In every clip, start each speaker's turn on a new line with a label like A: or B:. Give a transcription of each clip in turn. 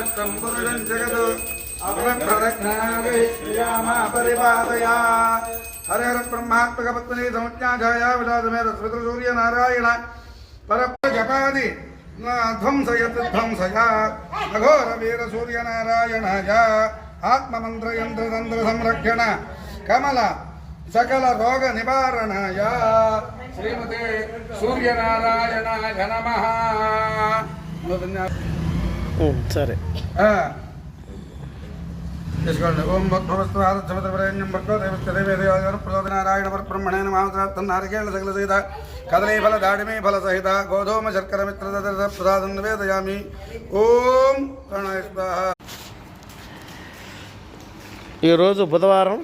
A: శ్రీరామిత్రం పురుషం జగదు పరిపాదయా హర హర బ్రహ్మాత్మక పత్ని సముజ్ఞాజాయ విలాసమేర స్మృత సూర్య నారాయణ పరప్ర జపాది ధ్వంసయత్ ధ్వంసయ. అఘోర వీర సూర్య నారాయణాయ ఆత్మమంత్ర యంత్ర తంత్ర సంరక్షణ కమల సకల రోగ నివారణాయ. శ్రీమతే సూర్యనారాయణాయ నమ.
B: సరే.
A: తీసుకోండి. ఓం భక్తవస్తు ఆదర్శమతవరేణ్యం భక్తో దేవస్తదేవేదేవాజన ప్రచోదనారాయణ పరబ్రహ్మణే నమాసరాప్తం నారికేళ సకల సహిత కదలీ ఫల దాడిమీ ఫల సహిత గోధూమ శర్కర మిత్ర ప్రసాదం నివేదయామి ఓం ప్రణయ స్వాహ.
B: ఈరోజు బుధవారం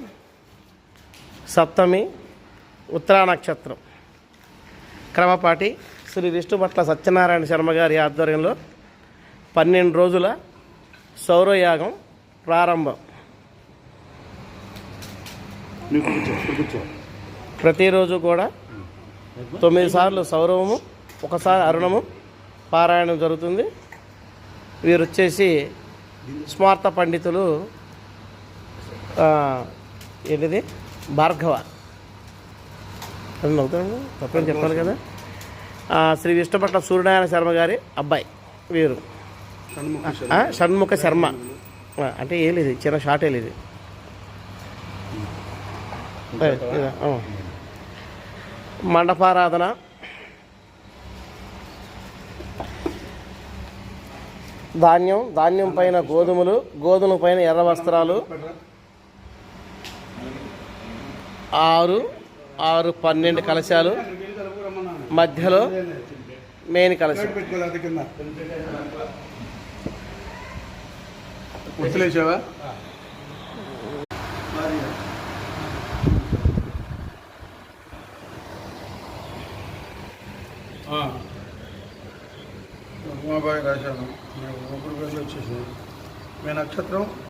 B: సప్తమి ఉత్తరా నక్షత్రం. క్రమపాటి శ్రీ విష్ణుభట్ల సత్యనారాయణ శర్మ గారి ఆధ్వర్యంలో పన్నెండు రోజుల సౌరయాగం ప్రారంభం. ప్రతిరోజు కూడా తొమ్మిది సార్లు సౌరవము ఒకసారి అరుణము పారాయణం జరుగుతుంది. వీరు వచ్చేసి స్మార్త పండితులు ఏంటిది? భార్గవ. తప్పని చెప్పాలి కదా? శ్రీ విష్ణుపట్ల సూర్యనారాయణ శర్మ గారి అబ్బాయి వీరు. షణ్ముఖ శర్మ. అంటే ఏం లేదు చిన్న షార్ట్ లేదు. మండపారాధన. ధాన్యం ధాన్యం పైన గోధుమలు గోధుమల పైన ఎర్ర వస్త్రాలు. ఆరు ఆరు పన్నెండు కలశాలు. మధ్యలో మెయిన్ కలశం.
A: ఉత్తలేసావా ఉమాబాయి రాశాను నేను ఒకరు కలిసి వచ్చేసి మీ నక్షత్రం?